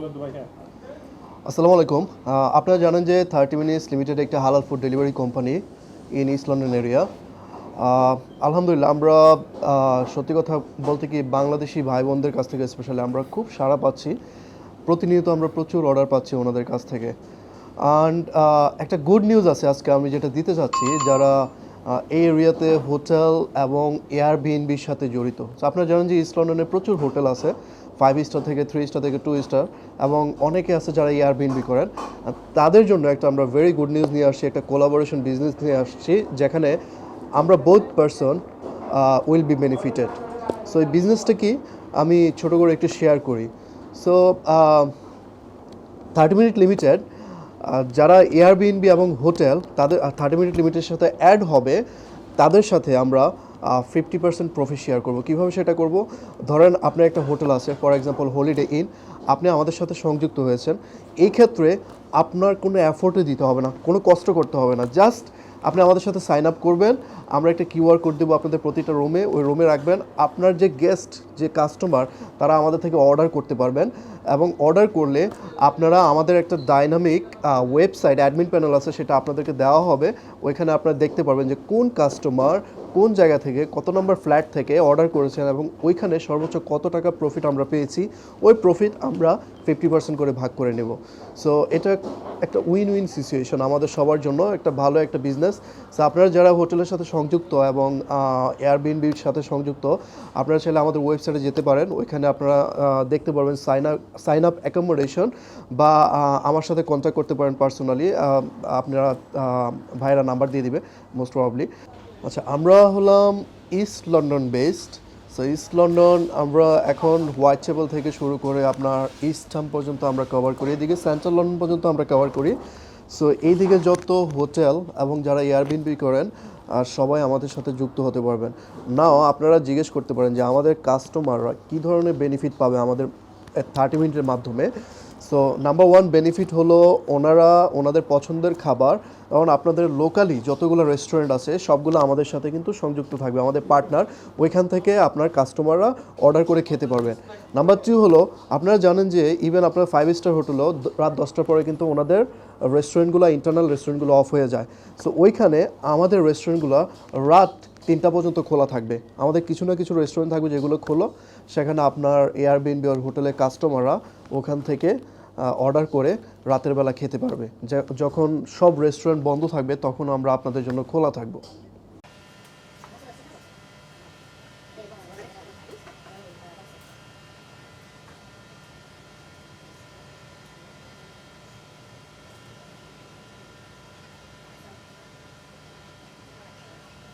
হ্যাঁ। আসসালামু আলাইকুম। আপনারা জানেন যে থার্টি মিনিটস লিমিটেড একটা হালাল food delivery company in east London area আলহামদুলিল্লাহ, আমরা সত্যি কথা বলতে কি বাংলাদেশি ভাই বোনদের কাছ থেকে স্পেশালি আমরা খুব সাড়া পাচ্ছি। প্রতিনিয়ত আমরা প্রচুর অর্ডার পাচ্ছি ওনাদের কাছ থেকে। অ্যান্ড একটা গুড নিউজ আছে আজকে আমি যেটা দিতে চাচ্ছি, যারা এই এরিয়াতে হোটেল এবং এয়ার এয়ারবিএনবির সাথে জড়িত। আপনারা জানেন যে ইস্ট লন্ডনে প্রচুর হোটেল আছে। ফাইভ স্টার থেকে থ্রি স্টার থেকে টু স্টার এবং অনেকে আছে যারা এয়ারবিএনবি করেন। তাদের জন্য একটা আমরা ভেরি গুড নিউজ নিয়ে আসছি, একটা কোলাবোরেশন বিজনেস নিয়ে আসছি, যেখানে আমরা both person will be benefited so এই বিজনেসটা কি? আমি ছোটো করে একটু শেয়ার করি। সো থার্টি মিনিট লিমিটেড যারা এয়ারবিএনবি এবং হোটেল তাদের থার্টি মিনিট লিমিটের সাথে অ্যাড হবে, তাদের সাথে আমরা ফিফটি পার্সেন্ট প্রফিট শেয়ার করব। কীভাবে সেটা করব? ধরেন আপনার একটা হোটেল আছে ফর এক্সাম্পল হলিডে ইন আপনি আমাদের সাথে সংযুক্ত হয়েছেন। এই ক্ষেত্রে আপনার কোনো অ্যাফোর্টে দিতে হবে না, কোনো কষ্ট করতে হবে না। জাস্ট আপনি আমাদের সাথে সাইন আপ করবেন, আমরা একটা কিউআর কোড দেবো আপনাদের প্রতিটা রুমে, ওই রুমে রাখবেন। আপনার যে গেস্ট যে কাস্টমার তারা আমাদের থেকে অর্ডার করতে পারবেন। এবং অর্ডার করলে আপনারা আমাদের একটা ডাইনামিক ওয়েবসাইট অ্যাডমিন প্যানেল আছে, সেটা আপনাদেরকে দেওয়া হবে। ওইখানে আপনারা দেখতে পারবেন যে কোন কাস্টমার কোন জায়গা থেকে, কত নম্বর ফ্ল্যাট থেকে অর্ডার করেছেন এবং ওইখানে সর্বোচ্চ কত টাকা প্রফিট আমরা পেয়েছি, ওই প্রফিট আমরা ফিফটি পার্সেন্ট করে ভাগ করে নেব। সো এটা একটা উইন উইন সিচুয়েশন আমাদের সবার জন্য, একটা ভালো একটা বিজনেস সো আপনারা যারা হোটেলের সাথে সংযুক্ত এবং এয়ারবিএনবির সাথে সংযুক্ত, আপনারা চাইলে আমাদের ওয়েবসাইটে যেতে পারেন। ওইখানে আপনারা দেখতে পারবেন sign up sign up accommodation বা আমার সাথে কন্ট্যাক্ট করতে পারেন পার্সোনালি আপনারা ভাইরা নাম্বার দিয়ে দিবে মোস্ট প্রবাবলি আচ্ছা আমরা হলাম east London based so east London আমরা এখন হোয়াইট চ্যাপেল থেকে শুরু করে আপনার ইস্টহাম পর্যন্ত আমরা কভার করি। এদিকে সেন্ট্রাল লন্ডন পর্যন্ত আমরা কভার করি। সো এইদিকে যত হোটেল এবং যারা এয়ারবিনবি করেন, আর সবাই আমাদের সাথে যুক্ত হতে পারবেন। নাও আপনারা জিজ্ঞেস করতে পারেন যে আমাদের কাস্টমাররা কী ধরনের বেনিফিট পাবে আমাদের থার্টি মিনিটের মাধ্যমে। সো নাম্বার ওয়ান বেনিফিট হলো ওনারা ওনাদের পছন্দের খাবার এবং আপনাদের লোকালি যতগুলো রেস্টুরেন্ট আছে, সবগুলো আমাদের সাথে কিন্তু সংযুক্ত থাকবে, আমাদের পার্টনার ওইখান থেকে আপনার কাস্টমাররা অর্ডার করে খেতে পারবেন নাম্বার টু হলো, আপনারা জানেন যে ইভেন আপনার ফাইভ স্টার হোটেলও রাত দশটার পরে কিন্তু ওনাদের রেস্টুরেন্টগুলো ইন্টারনাল রেস্টুরেন্টগুলো অফ হয়ে যায়। সো ওইখানে আমাদের রেস্টুরেন্টগুলো রাত তিনটা পর্যন্ত খোলা থাকবে। আমাদের কিছু না কিছু রেস্টুরেন্ট থাকবে যেগুলো খোলো। সেখানে আপনার এয়ারবিএনবি ওর হোটেলের কাস্টমাররা ওখান থেকে অর্ডার করে রাতের বেলা খেতে পারবে। যখন সব রেস্টুরেন্ট বন্ধ থাকবে, তখন আমরা আপনাদের জন্য খোলা থাকব।